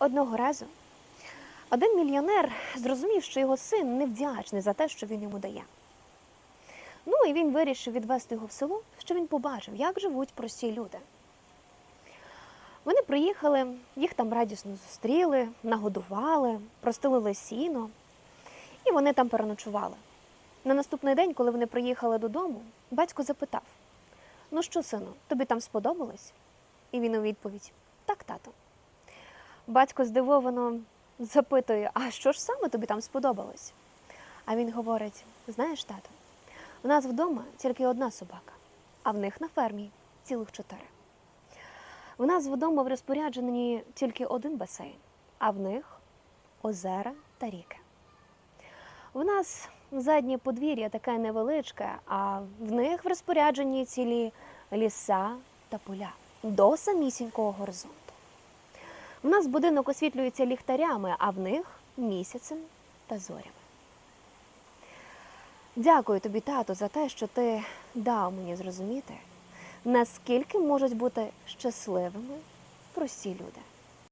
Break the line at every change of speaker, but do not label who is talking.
Одного разу один мільйонер зрозумів, що його син невдячний за те, що він йому дає. Ну і він вирішив відвести його в село, що він побачив, як живуть прості люди. Вони приїхали, їх там радісно зустріли, нагодували, простелили сіно, і вони там переночували. На наступний день, коли вони приїхали додому, батько запитав: Ну що, сину, тобі там сподобалось? І він у відповідь: Так, тато. Батько здивовано запитує: А що ж саме тобі там сподобалось? А він говорить: Знаєш, тато, у нас вдома тільки одна собака, а в них на фермі цілих чотири. В нас вдома в розпорядженні тільки один басейн, а в них озера та ріки. У нас заднє подвір'я таке невеличке, а в них в розпорядженні цілі ліса та поля до самісінького горизонту. У нас будинок освітлюється ліхтарями, а в них місяцем та зорями. Дякую тобі, тато, за те, що ти дав мені зрозуміти, наскільки можуть бути щасливими прості люди.